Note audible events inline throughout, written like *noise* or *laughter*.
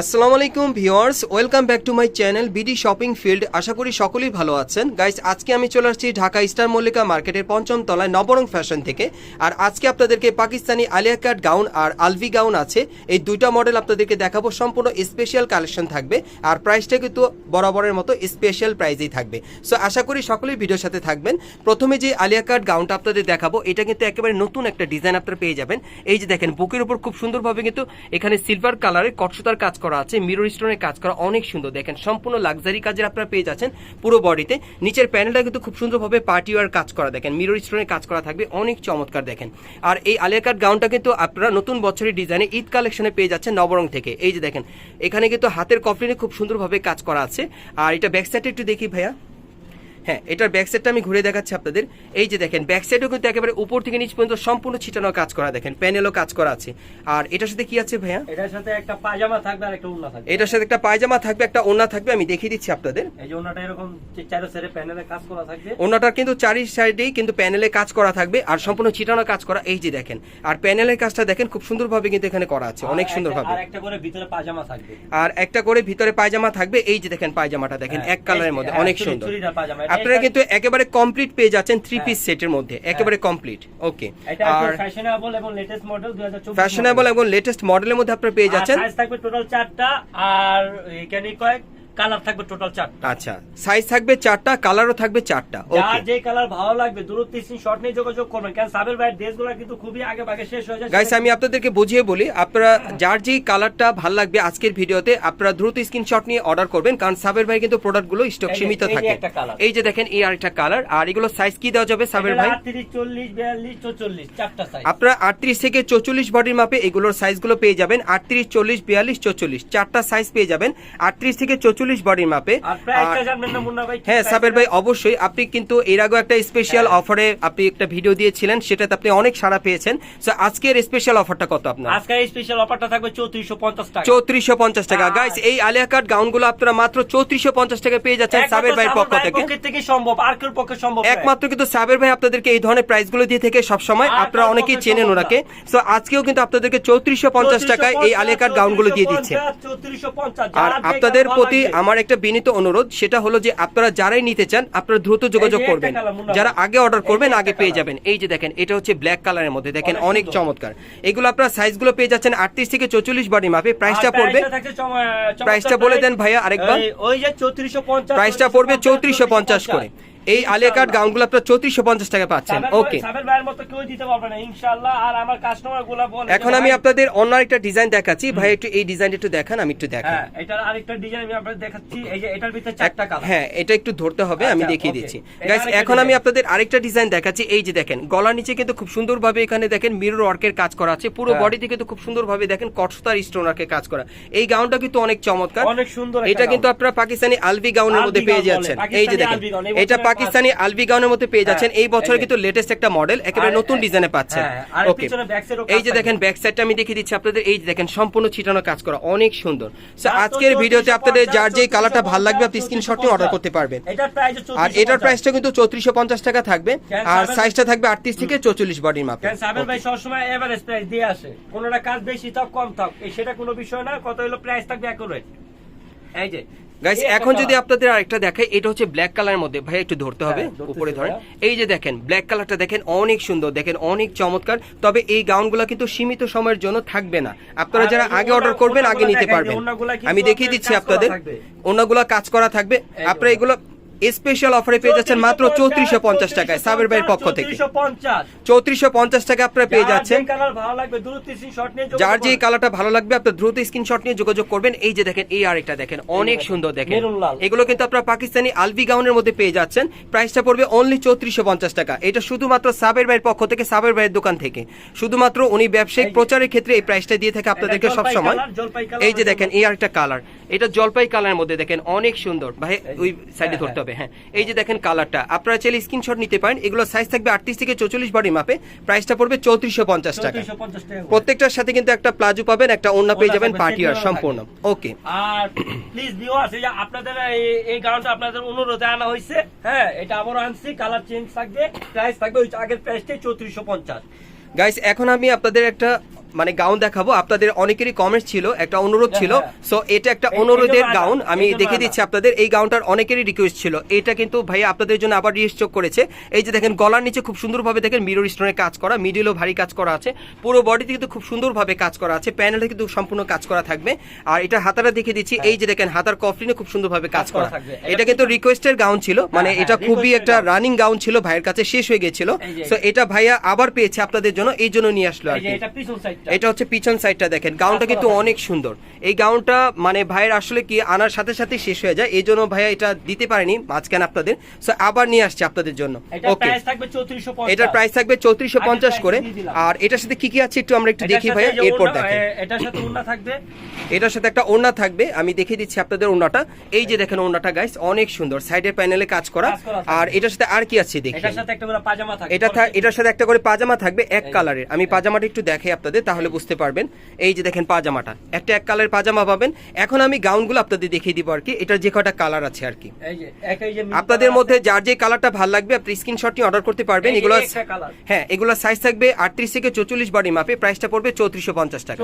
আসসালামু আলাইকুম, viewers. Welcome back to my channel BD shopping field. আশা করি সকলেই ভালো আছেন। গাইস, আজকে আমি চলে আসছি ঢাকা স্টার মল্লিকা মার্কেটের পঞ্চম তলায় নবরং ফ্যাশন থেকে। আর আজকে আপনাদেরকে পাকিস্তানি আলিয়া কাট গাউন আর আলভি গাউন আছে। এই দুইটা মডেল আপনাদেরকে দেখাবো। সম্পূর্ণ স্পেশাল কালেকশন থাকবে। আর প্রাইসটা কিন্তু বরাবরের মতো স্পেশাল প্রাইজেই থাকবে। সো আশা করি সকলেই ভিডিওর সাথে থাকবেন। প্রথমে যে আলিয়া কাট গাউনটা আপনাদের দেখাবো, এটা কিন্তু একেবারে নতুন একটা ডিজাইন আপনারা পেয়ে যাবেন। এই যে দেখেন, বুকের উপর খুব সুন্দরভাবে কিন্তু এখানে সিলভার কালারের কটসুতার কাজ করা আছে মিরর স্টোনের কাজ করা অনেক সুন্দর। দেখেন, সম্পূর্ণ লাক্সারি কাজের আপনারা পেয়ে যাচ্ছেন পুরো বডিতে। নিচের প্যানেলটা কিন্তু খুব সুন্দরভাবে পার্টি ওয়ার কাজ করা, দেখেন। মিরর স্টোনের কাজ করা থাকবে, অনেক চমৎকার, দেখেন। আর এই আলিয়া কাট গাউনটা কিন্তু আপনারা নতুন বছরের ডিজাইনে ঈদ কালেকশনে পেয়ে যাচ্ছেন নবরং থেকে। এই যে দেখেন, এখানে কিন্তু হাতের কফলিনে খুব সুন্দরভাবে কাজ করা আছে। আর এটা ব্যাক সাইডে একটু দেখি ভাইয়া। হ্যাঁ এটার ব্যাক সাইডটা আমি ঘুরে দেখাচ্ছি আপনাদের। এই যে দেখেন ব্যাক সাইডও কিন্তু একেবারে উপর থেকে নিচ পর্যন্ত সম্পূর্ণ ছিটানো কাজ করা দেখেন প্যানেলও কাজ করা আছে। আর এটার সাথে কি আছে ভাইয়া? এটার সাথে একটা পায়জামা থাকবে আর একটা উন্না থাকবে। এটার সাথে একটা পায়জামা থাকবে একটা ওড়না থাকবে আমি দেখিয়ে দিচ্ছি আপনাদের। এই যে উন্নাটা এরকম চারো সেরে প্যানেলে কাজ করা থাকবে। ওড়নাটার কিন্তু চারি সাইডেই কিন্তু প্যানেলে কাজ করা থাকবে আর সম্পূর্ণ ছিটানো কাজ করা এই যে দেখেন। আর প্যানেলের কাজটা দেখেন খুব সুন্দরভাবে কিন্তু এখানে করা আছে অনেক সুন্দরভাবে। আর একটা করে ভিতরে পায়জামা থাকবে। আর একটা করে ভিতরে পায়জামা থাকবে এই যে দেখেন পায়জামাটা দেখেন হ্যাঁ, এক কালারের মধ্যে হ্যাঁ, অনেক সুন্দর। আপনারা কিন্তু একেবারে কমপ্লিট পেয়ে যাচ্ছেন থ্রি পিস হ্যাঁ। সেটের মধ্যে একেবারে কমপ্লিট ওকে আর ফ্যাশনেবল এবং লেটেস্ট মডেল 2024 ফ্যাশনেবল এবং লেটেস্ট মডেলের মধ্যে আপনারা পেয়ে যাচ্ছেন। সাইজ থাকবে টোটাল চারটা আর এখানে কয়েক কালার থাকবে টোটাল চারটা। আচ্ছা সাইজ থাকবে চারটা কালারও থাকবে চারটা যার যে কালার ভালো লাগবে দূরত্ব শট নিয়ে যোগাযোগ করবেন কারণ সাবের ভাইয়ের ড্রেসগুলো কিন্তু খুবই আগে ভাগে শেষ হয়ে যায় গাইস আমি আপনাদেরকে বুঝিয়ে বলি আপনারা যার যেই কালারটা ভালো লাগবে আজকের ভিডিওতে আপনারা দ্রুত স্ক্রিনশট নিয়ে অর্ডার করবেন কারণ সাবের ভাই কিন্তু প্রোডাক্টগুলো স্টক সীমিত থাকে। এই যে দেখেন এই আরেকটা কালার আর এগুলো সাইজ কি দেওয়া যাবে সাবের ভাই? 38 40 42 44 চারটা সাইজ আপনারা আটত্রিশ থেকে চৌচল্লিশ বডির মাপে এগুলোর সাইজগুলো পেয়ে যাবেন আটত্রিশ চল্লিশ বিয়াল্লিশ চৌচল্লিশ চারটা সাইজ পেয়ে যাবেন আটত্রিশ থেকে চৌচল্লিশ বডির মাপে। হ্যাঁ সাবের ভাই অবশ্যই আপনি কিন্তু এর আগেও একটা স্পেশাল হ্যাঁ। অফারে আপনি একটা ভিডিও দিয়েছিলেন সেটাতে আপনি অনেক সাড়া পেয়েছেন। So, আজকের স্পেশাল অফারটা কত আপনার? আজকের স্পেশাল অফারটা থাকবে 3450 টাকা। চৌত্রিশশো পঞ্চাশ টাকা। গাইস এই আলিয়া কাট গাউনগুলো আপনারা মাত্র চৌত্রিশশো পঞ্চাশ টাকা পেয়ে যাচ্ছেন সাবের ভাইয়ের পক্ষ থেকে। সম্ভব আর কেউ পক্ষে সম্ভব একমাত্র কিন্তু সাবের ভাই আপনাদেরকে এই ধরনের প্রাইসগুলো দিয়ে থেকে সবসময়। আপনারা অনেকেই চেনেন ওনাকে। তো আজকেও কিন্তু আপনাদেরকে চৌত্রিশশো পঞ্চাশ টাকায় এই আলিয়া কাট গাউনগুলো দিয়ে দিচ্ছে। আর আপনাদের প্রতি। আমার একটা বিনীত অনুরোধ সেটা হলো যে আপনারা যারাই নিতে চান আপনারা দ্রুত যোগাযোগ করবেন। যারা আগে অর্ডার করবেন আগে পেয়ে যাবেন। এই যে দেখেন এটা হচ্ছে ব্ল্যাক কালারের মধ্যে। দেখেন অনেক চমৎকার। এগুলো আপনারা সাইজগুলো পেয়ে যাচ্ছেন আটত্রিশ থেকে চৌচল্লিশ বডি মাপে প্রাইসটা পড়বে। প্রাইসটা বলে দেন ভাইয়া আরেকবার। ওই যে 3450 প্রাইসটা পড়বে চৌত্রিশশো পঞ্চাশ করে। এই আলিয়া কাট গাউনগুলো আপনারা চৌত্রিশশো পঞ্চাশ টাকা পাচ্ছেন। ওকে। এখন আমি আপনাদের অন্য একটা ডিজাইন দেখাচ্ছি। ভাই একটু এই ডিজাইনটা একটু দেখান আমি একটু দেখাই। হ্যাঁ হ্যাঁ এটা একটু ধরতে হবে আমি আচ্ছা, দেখিয়ে. দিচ্ছি। গাইস এখন আমি আপনাদের আরেকটা ডিজাইন দেখাচ্ছি। এই যে দেখেন গলার নিচে কিন্তু খুব সুন্দরভাবে এখানে দেখেন মিরর ওয়ার্কের কাজ করা আছে। পুরো হ্যাঁ। বডিতে কিন্তু খুব সুন্দরভাবে দেখেন কটসতার স্টোন ওয়ার্কের কাজ করা। এই গাউনটা কিন্তু অনেক চমৎকার। অনেক সুন্দর এটা কিন্তু। আপনারা পাকিস্তানি আলভি গাউনের মধ্যে পেয়ে যাচ্ছেন। এই যে দেখেন এটা পাকিস্তানি আলভি গাউনের মধ্যে পেয়ে যাচ্ছেন। এই বছর কিন্তু লেটেস্ট একটা মডেল একেবারে নতুন ডিজাইনে পাচ্ছেন হ্যাঁ, ওকে এই যে দেখেন ব্যাক সাইডটা আমি দেখিয়ে দিচ্ছি আপনাদের। এই যে দেখেন সম্পূর্ণ ছিটানো কাজ করা অনেক সুন্দর। সো আজকের ভিডিওতে আপনাদের যার যে কালারটা ভালো লাগবে আপনি 3450, স্ক্রিনশট নিয়ে অর্ডার করতে পারবেন। এটার প্রাইস আর এটার প্রাইসটা কিন্তু চৌত্রিশশো পঞ্চাশ টাকা থাকবে। আর সাইজটা থাকবে আটত্রিশ থেকে চৌচল্লিশ বডির মাপে। সাবের ভাই সবসময় এভারেজ প্রাইস দিয়ে আসে। কোনটা কাজ বেশি থাক কম থাক। এই সেটা কোনো বিষয় না কত হলো প্রাইস থাকবে অ্যাকুরেট এই যে গাইস এখন যদি আপনাদের আরেকটা দেখাই এটা হচ্ছে ব্ল্যাক কালারের মধ্যে। ভাই একটু ধরতে হবে হ্যাঁ, উপরে ধরেন। এই যে দেখেন ব্ল্যাক কালারটা দেখেন অনেক সুন্দর দেখেন অনেক চমৎকার। তবে এই গাউনগুলো কিন্তু সীমিত সময়ের জন্য থাকবে না। আপনারা যারা আগে অর্ডার করবেন আগে নিতে পারবেন। আমি দেখিয়ে দিচ্ছি আপনাদের। অন্যগুলো কাজ করা থাকবে। আপনারা এগুলো স্পেশাল অফারে পেয়ে যাচ্ছেন মাত্র চৌত্রিশশো পঞ্চাশ টাকায় সাবের ভাইয়ের পক্ষ থেকে। চৌত্রিশশো পঞ্চাশ টাকা আপনারা পেয়ে যাচ্ছেন। যার যে। কালারটা ভালো লাগবে আপনার দ্রুত স্ক্রিনশট নিয়ে যোগাযোগ করবেন। এই যে দেখেন এই আরেকটা দেখেন অনেক সুন্দর দেখেন। এগুলো কিন্তু আপনার পাকিস্তানি আলবি গাউনের মধ্যে পেয়ে যাচ্ছেন। প্রাইসটা পড়বে অনলি চৌত্রিশশো পঞ্চাশ টাকা। এটা শুধুমাত্র সাবের ভাইয়ের পক্ষ থেকে সাবের ভাইয়ের দোকান থেকে। শুধুমাত্র উনি ব্যবসায়িক প্রচারের ক্ষেত্রে এই প্রাইসটা দিয়ে থাকে আপনাদেরকে জলপাই সব সময় কালার, জলপাই কালার এই যে দেখেন এই আরেকটা কালার এটা জলপাই কালারের মধ্যে দেখেন অনেক সুন্দর। ভাই ওই সাইডে হ্যাঁ, ধরতে হবে। হ্যাঁ। এই যে দেখেন কালারটা আপনারা চাইলে স্ক্রিনশট নিতে পারেন। এগুলো সাইজ থাকবে আটত্রিশ থেকে চৌচল্লিশ বডি মাপে প্রাইসটা পড়বে চৌত্রিশশো পঞ্চাশ টাকা। 3450 টাকা করে। প্রত্যেকটার সাথে কিন্তু একটা প্লাজো পাবেন একটা ওন্না পেয়ে যাবেন পার্টি আর সম্পূর্ণ। ওকে আর প্লিজ ভিউয়ার্স এই যে আপনাদের এই- গাউনটা আপনাদের অনুরোধে আনা হয়েছে হ্যাঁ এটা আবারও আনছি কালার চেঞ্জ থাকবে। প্রাইস থাকবে ওই আগের প্রাইসটাই চৌত্রিশশো পঞ্চাশ। গাইস এখন আমি আপনাদের একটা মানে গাউন দেখাবো। আপনাদের অনেকেরই কমেন্ট ছিল একটা অনুরোধ ছিল। হ্যাঁ, হ্যাঁ। সো এটা একটা অনুরোধের গাউন আমি দেখে দিচ্ছি আপনাদের। এই গাউনটার অনেকেরই রিকোয়েস্ট ছিল। এটা কিন্তু ভাইয়া আপনাদের জন্য আবার রিস্টক করেছে। এই যে দেখেন গলার নিচে খুব সুন্দরভাবে দেখেন মিরর স্টোনের কাজ করা মিডিলও ভারী কাজ করা আছে। পুরো বডিতে কিন্তু খুব সুন্দরভাবে কাজ করা আছে। প্যানেলে কিন্তু সম্পূর্ণ কাজ করা থাকবে। আর এটা হাতাটা দেখে দিচ্ছি। এই যে দেখেন হাতার কফলিনে খুব সুন্দরভাবে কাজ কাজ করা এটা কিন্তু রিকোয়েস্টের গাউন ছিল। মানে হ্যাঁ, এটা খুবই একটা রানিং গাউন ছিল। ভাইয়ের কাছে শেষ হয়ে গেছিল। সো এটা ভাইয়া আবার পেয়েছে আপনাদের জন্য। এই জন্য নিয়ে আসলো আর কি। এটা হচ্ছে পিছন সাইডটা দেখেন। গাউনটা কিন্তু অনেক সুন্দর। এই গাউনটা মানে ভাইয়ের আসলে কি আনার সাথে সাথে শেষ হয়ে যায় এই জন্য ভাইয়া এটা দিতে পারেনি মাঝখানে আপনাদের। সো আবার নিয়ে আসছে আপনাদের জন্য। ওকে থাকবে 3450 এটার প্রাইস থাকবে চৌত্রিশশো পঞ্চাশ করে। আর এটার সাথে কি কি আছে একটু আমরা একটু দেখি ভাইয়া এরপর দেখেন। এটার সাথে ওড়না থাকবে। এটার সাথে একটা ওড়না থাকবে আমি দেখিয়ে দিচ্ছি আপনাদের ওড়নাটা। এই যে দেখেন ওড়নাটা গাইস অনেক সুন্দর। সাইডের প্যানেলে কাজ করা। আর এটার সাথে আর কি আছে দেখি। এটার সাথে একটা করে পাজামা থাকবে। এটা এটার সাথে একটা করে পাজামা থাকবে এক কালারের আমি পাজামাটা একটু দেখাই আপনাদের তাহলে বুঝতে পারবেন। এই যে দেখেন পাজামাটা। একটা এক কালারের পাজামা পাবেন। এখন আমি গাউনগুলো আপনাদের দেখিয়ে দিব আর কি। এটার যে কটা কালার আছে আর কি। আপনাদের মধ্যে যার যে কালারটা ভালো লাগবে আপনি স্ক্রিনশট নিয়ে অর্ডার করতে পারবেন। এগুলো হ্যাঁ এগুলো সাইজ থাকবে আটত্রিশ থেকে চৌচল্লিশ বডি মাপে প্রাইসটা পড়বে চৌত্রিশশো পঞ্চাশ টাকা।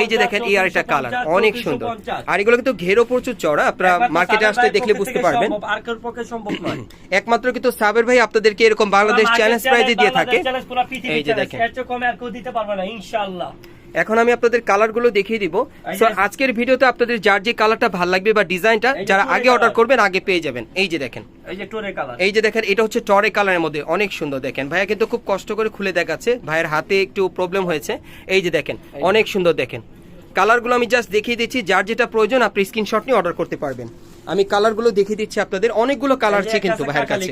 এই যে দেখেন এই আরেকটা কালার। অনেক সুন্দর। আর এগুলো কিন্তু ঘেরো প্রচুর চড়া আপনারা মার্কেটে আসলে দেখলে বুঝতে পারবেন। *laughs* একমাত্র কিন্তু সাবের ভাই আপনাদেরকে এরকম বাংলাদেশ চ্যালেঞ্জ প্রাইজে দিয়ে থাকে। এই যে দেখেন। এর কমে আর কেউ দিতে পারবে না ইনশাআল্লাহ। এখন আমি আপনাদের কালারগুলো দেখিয়ে দিব। সো আজকের ভিডিওতে আপনাদের যার যে কালারটা ভালো লাগবে বা ডিজাইনটা যারা আগে অর্ডার করবেন আগে পেয়ে যাবেন। এই যে দেখেন। এই যে টোরে কালার এই যে দেখেন এটা হচ্ছে টরে কালারের মধ্যে অনেক সুন্দর দেখেন। ভাইয়া কিন্তু খুব কষ্ট করে খুলে দেখাচ্ছে। ভাইয়ের হাতে একটু প্রবলেম হয়েছে। এই যে দেখেন অনেক সুন্দর দেখেন। কালারগুলো আমি জাস্ট দেখিয়ে দিচ্ছি। যার যেটা প্রয়োজন আপনি স্ক্রিনশট নিয়ে অর্ডার করতে পারবেন। আমি কালারগুলো দেখিয়ে দিচ্ছি আপনাদের। অনেকগুলো কালার আছে কিন্তু ভাইয়ের কাছে।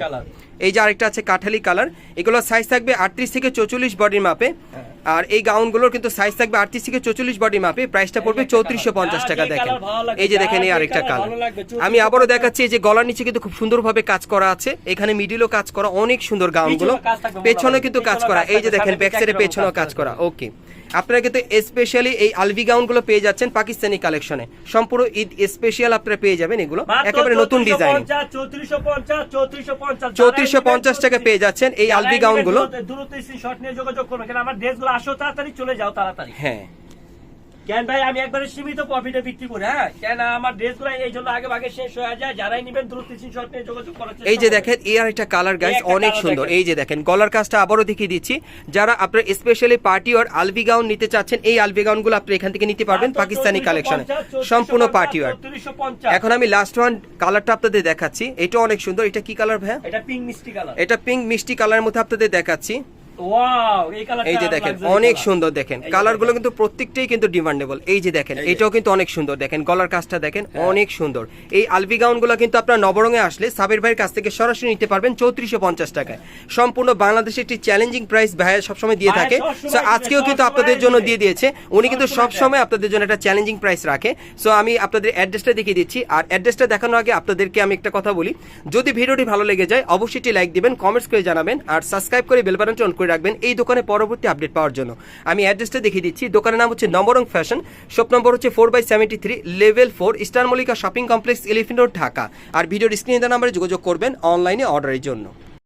এই যে আরেকটা আছে কাঠালি কালার। এগুলো সাইজ থাকবে আটত্রিশ থেকে চৌচল্লিশ বডির মাপে। হ্যাঁ। আর এই গাউনগুলোর কিন্তু সাইজ থাকবে আটত্রিশ থেকে চৌচল্লিশ বডি মাপে। প্রাইসটা পড়বে চৌত্রিশশো। পঞ্চাশ টাকা দেখেন। এই যে দেখেন এই আরেকটা কালার আমি আবারও দেখাচ্ছি এই যে গলার নিচে কিন্তু খুব সুন্দরভাবে কাজ করা আছে। এখানে মিডিলও কাজ করা অনেক সুন্দর গাউনগুলো পেছনে কিন্তু কাজ করা। এই যে দেখেন ব্যাক সাইডে পেছনেও কাজ করা। ওকে আপনারা কিন্তু স্পেশালি এই আলভি গাউনগুলো পেয়ে যাচ্ছেন পাকিস্তানি কালেকশনে সম্পূর্ণ ঈদ স্পেশাল আপনারা পেয়ে যাবেন এগুলো। একেবারে নতুন ডিজাইন চৌত্রিশশো পঞ্চাশ চৌত্রিশশো পঞ্চাশ 3450 টাকা পেয়ে যাচ্ছেন এই আলভি গাউনগুলো। দ্রুত শর্ট নিয়ে যোগাযোগ করবেন আমার ড্রেসগুলো আসো তাড়াতাড়ি চলে যাও তাড়াতাড়ি। হ্যাঁ। কেন ভাই আমি একবারে সীমিত প্রফিটে বিক্রি করি হ্যাঁ? কেন আমার ড্রেসগুলো এই জন্য আগে ভাগে শেষ হয়ে যায় যারাই নেবেন দ্রুত শর্ট নিয়ে যোগাযোগ করার এই যে দেখেন এই আর একটা কালার গাইস অনেক সুন্দর। এই যে দেখেন গলার কাজটা আবারও দেখিয়ে দিচ্ছি। যারা আপনার স্পেশালি পার্টি আর আলভি গাউন নিতে চাচ্ছেন এই আলভি গাউনগুলো আপনি এখান থেকে নিতে পারবেন পাকিস্তানি 3450, কালেকশনে সম্পূর্ণ পার্টি ওয়ার 3450 এখন আমি লাস্ট ওয়ান কালারটা আপনাদের দেখাচ্ছি। এটা অনেক সুন্দর। এটা কি কালার ভাইয়া? এটা পিঙ্ক মিষ্টি কালার এটা পিঙ্ক মিষ্টি কালারের মধ্যে আপনাদের দেখাচ্ছি। এই যে দেখেন অনেক সুন্দর দেখেন। কালারগুলো কিন্তু প্রত্যেকটাই কিন্তু ডিমান্ডেবল এই যে দেখেন এটাও কিন্তু অনেক সুন্দর। দেখেন গলার কাজটা দেখেন হ্যাঁ। অনেক সুন্দর। এই আলবি গাউনগুলো কিন্তু আপনার নবরঙে আসলে সাবের ভাইয়ের কাছ থেকে সরাসরি নিতে পারবেন চৌত্রিশশো পঞ্চাশ টাকায়। সম্পূর্ণ বাংলাদেশে একটি চ্যালেঞ্জিং প্রাইস ভাইয়া সবসময় দিয়ে থাকে। সো আজকেও কিন্তু আপনাদের জন্য দিয়ে দিয়েছে। উনি কিন্তু সবসময় আপনাদের জন্য একটা চ্যালেঞ্জিং প্রাইস রাখে। সো আমি আপনাদের অ্যাড্রেসটা দেখিয়ে দিচ্ছি। আর অ্যাড্রেসটা দেখানোর আগে আপনাদেরকে আমি একটা কথা বলি। যদি ভিডিওটি ভালো লেগে যায় অবশ্যই লাইক দিবেন কমেন্টস করে জানাবেন। আর সাবস্ক্রাইব করে বেল বাটনটি অন রাখবেন এই দোকানে পরবর্তী আপডেট পাওয়ার জন্য। আমি অ্যাড্রেসটা দেখিয়ে দিচ্ছি। দোকানের নাম হচ্ছে নম্বরং ফ্যাশন। শপ নম্বর হচ্ছে four by seventy three, level four star Mallika shopping complex, elephant road, Dhaka. আর ভিডিওর স্ক্রিনে নাম্বারে যোগাযোগ করবেন অনলাইনে অর্ডারের জন্য।